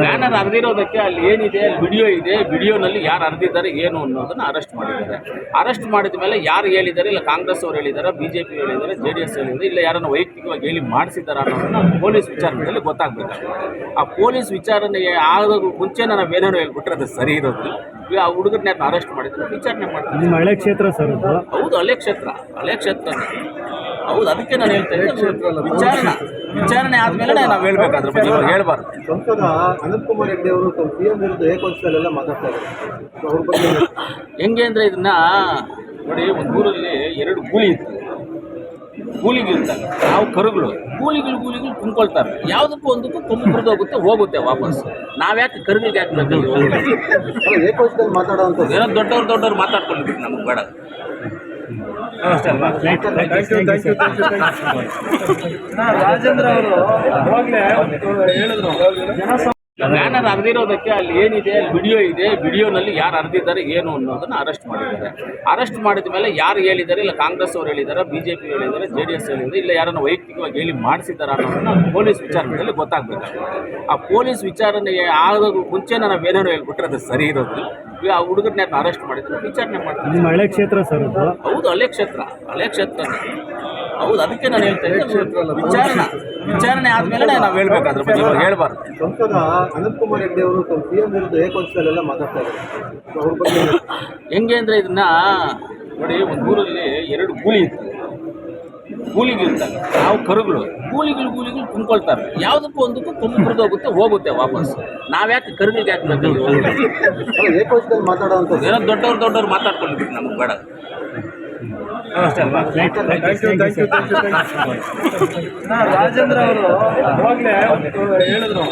Banner ಹರಿದಿರೋದಕ್ಕೆ ಅಲ್ಲಿ ಏನಿದೆ video ಇದೆ ವಿಡಿಯೋನಲ್ಲಿ ಯಾರು ಹರಿದಿದ್ದಾರೆ ಏನು ಅನ್ನೋದನ್ನ ಅರೆಸ್ಟ್ ಮಾಡಿದ್ದಾರೆ. ಅರೆಸ್ಟ್ ಮಾಡಿದ ಮೇಲೆ ಯಾರು ಹೇಳಿದ್ದಾರೆ ಇಲ್ಲ ಕಾಂಗ್ರೆಸ್ ಅವರು ಹೇಳಿದ್ದಾರೆ ಬಿಜೆಪಿ ಹೇಳಿದ್ದಾರೆ ಜೆ ಡಿ ಎಸ್ ಹೇಳಿದ್ದಾರೆ ಇಲ್ಲ ಯಾರನ್ನ ವೈಯಕ್ತಿಕವಾಗಿ ಹೇಳಿ ಮಾಡಿಸಿದ್ದಾರೆ ಅನ್ನೋದನ್ನ ಪೊಲೀಸ್ ವಿಚಾರಣೆಯಲ್ಲಿ ಗೊತ್ತಾಗಬೇಕಾಗುತ್ತೆ. ಆ ಪೊಲೀಸ್ ವಿಚಾರಣೆ ಆಗೋದು ಮುಂಚೆ ನಾವು ಏನೇನೋ ಹೇಳ್ಬಿಟ್ರೆ ಅದು ಸರಿ ಇರೋದು ಈಗ ಆ ಹುಡುಗರನ್ನ ಅರೆಸ್ಟ್ ಮಾಡಿದ್ರು ವಿಚಾರಣೆ ಮಾಡ್ತಾರೆ. ನಿಮ್ಮ ಹಳೆ ಕ್ಷೇತ್ರ ಸರ್ ಹೌದು ಹಳೆ ಕ್ಷೇತ್ರ. ಹಳೆ ಕ್ಷೇತ್ರ ಹೌದು ಅದಕ್ಕೆ ನಾನು ಹೇಳ್ತೇನೆ ವಿಚಾರಣೆ. ವಿಚಾರಣೆ ಆದ್ಮೇಲೆ ನಾವು ಹೇಳ್ಬೇಕಾದ್ರೆ ಬಗ್ಗೆ ಇವಾಗ ಹೇಳ್ಬಾರ್ದು. ಸಂಸದ ಅನಂತ್ ಕುಮಾರ್ ಹೆಗ್ಡೆ ಅವರು ಸಿ ಎಂ ವಿರುದ್ಧ ಮಾತಾಡ್ತಾರೆ ಅವ್ರ ಬಗ್ಗೆ ಹೆಂಗೆ ಅಂದರೆ ಇದನ್ನ ನೋಡಿ ಒಂದು ಊರಲ್ಲಿ ಎರಡು ಗೂಳಿ ಇತ್ತು. ಗೂಳಿಗಳಿರ್ತವೆ ನಾವು ಕರುಗಳು. ಗೂಳಿಗಳು ಗೂಲಿಗಳು ಕುಂಕೊಳ್ತಾರೆ. ಯಾವುದಕ್ಕೂ ಒಂದಕ್ಕೂ ಕೊಂಬು ಹೋಗುತ್ತೆ ಹೋಗುತ್ತೆ ವಾಪಸ್. ನಾವ್ಯಾಕೆ ಕರುಗಳಿಗೆ ಯಾಕೆ ಬೇಕು ಏನೋ ದೊಡ್ಡವ್ರು ದೊಡ್ಡವ್ರು ಮಾತಾಡ್ಕೊಂಡಿದ್ವಿ ನಮ್ಗೆ ಬೇಡ. ರಾಜೇಂದ್ರ ಅವರು ಹೇಳಿದ್ರು. ಬ್ಯಾನರ್ ಅರ್ದಿರೋದಕ್ಕೆ ಅಲ್ಲಿ ಏನಿದೆ ಅಲ್ಲಿ ವಿಡಿಯೋ ಇದೆ ವಿಡಿಯೋನಲ್ಲಿ ಯಾರು ಅರ್ದಿದ್ದಾರೆ ಏನು ಅನ್ನೋದನ್ನ ಅರೆಸ್ಟ್ ಮಾಡಿದ್ದಾರೆ. ಅರೆಸ್ಟ್ ಮಾಡಿದ ಮೇಲೆ ಯಾರು ಹೇಳಿದ್ದಾರೆ ಇಲ್ಲ ಕಾಂಗ್ರೆಸ್ ಅವರು ಹೇಳಿದ್ದಾರೆ ಬಿಜೆಪಿ ಹೇಳಿದ್ದಾರೆ ಜೆ ಡಿ ಎಸ್ ಹೇಳಿದ್ದಾರೆ ಇಲ್ಲ ಯಾರನ್ನ ವೈಯಕ್ತಿಕವಾಗಿ ಹೇಳಿ ಮಾಡಿಸಿದ್ದಾರೆ ಅನ್ನೋದನ್ನ ಪೊಲೀಸ್ ವಿಚಾರಣೆಯಲ್ಲಿ ಗೊತ್ತಾಗಬೇಕಾಗುತ್ತೆ ಆ ಪೊಲೀಸ್ ವಿಚಾರಣೆ ಆಗೋದು ಮುಂಚೆ ನಾನು ಏನೇನೋ ಹೇಳ್ಬಿಟ್ರೆ ಅದು ಸರಿ ಇರೋದು ಈಗ ಆ ಹುಡುಗರನ್ನ ಅರೆಸ್ಟ್ ಮಾಡಿದ್ರು ವಿಚಾರಣೆ ಮಾಡ್ತಾರೆ. ನಿಮ್ಮ ಹಳೆ ಕ್ಷೇತ್ರ ಸರ್ ಹೌದು ಹಳೆ ಕ್ಷೇತ್ರ ಹಳೆ ಕ್ಷೇತ್ರ. ಹೌದು ಅದಕ್ಕೆ ನಾನು ಹೇಳ್ತಾ ಇದ್ದೀನಿ ವಿಚಾರಣೆ ವಿಚಾರಣೆ ಆದ್ಮೇಲೆ ನಾವು ಹೇಳ್ಬೇಕು ಅದ್ರ ಬಗ್ಗೆ ಇವಾಗ ಹೇಳ್ಬಾರ್ದು. ಸಂಸದ ಅನಂತ್ ಕುಮಾರ್ ಹೆಗ್ಡೆ ಅವರು ತಮ್ಮ ಸಿ ಎಂ ವಿರುದ್ಧ ಮಾತಾಡ್ತಾ ಇದ್ದಾರೆ. ಹೆಂಗೆ ಅಂದರೆ ಇದನ್ನ ನೋಡಿ ಒಂದು ಊರಲ್ಲಿ ಎರಡು ಗೂಳಿ ಇತ್ತು. ಗೂಳಿಗಿರ್ತಾರೆ ನಾವು ಕರುಗಳು. ಗೂಳಿಗಳು ಗೂಳಿಗಳು ಕುಂಕೊಳ್ತಾರೆ ಯಾವುದಕ್ಕೂ ಒಂದಕ್ಕೂ ತುಂಬ ಹೋಗುತ್ತೆ ಹೋಗುತ್ತೆ ವಾಪಸ್. ನಾವ್ಯಾಕೆ ಕರುಗಳಿಗೆ ಯಾಕೆ ಬೇಕು ಏನೋ ದೊಡ್ಡವ್ರು ದೊಡ್ಡವ್ರು ಮಾತಾಡ್ಕೊಂಡಿದ್ವಿ ನಮ್ಗೆ ಬೇಡ. ರಾಜೇಂದ್ರ ಅವರು ಹೇಳಿದ್ರು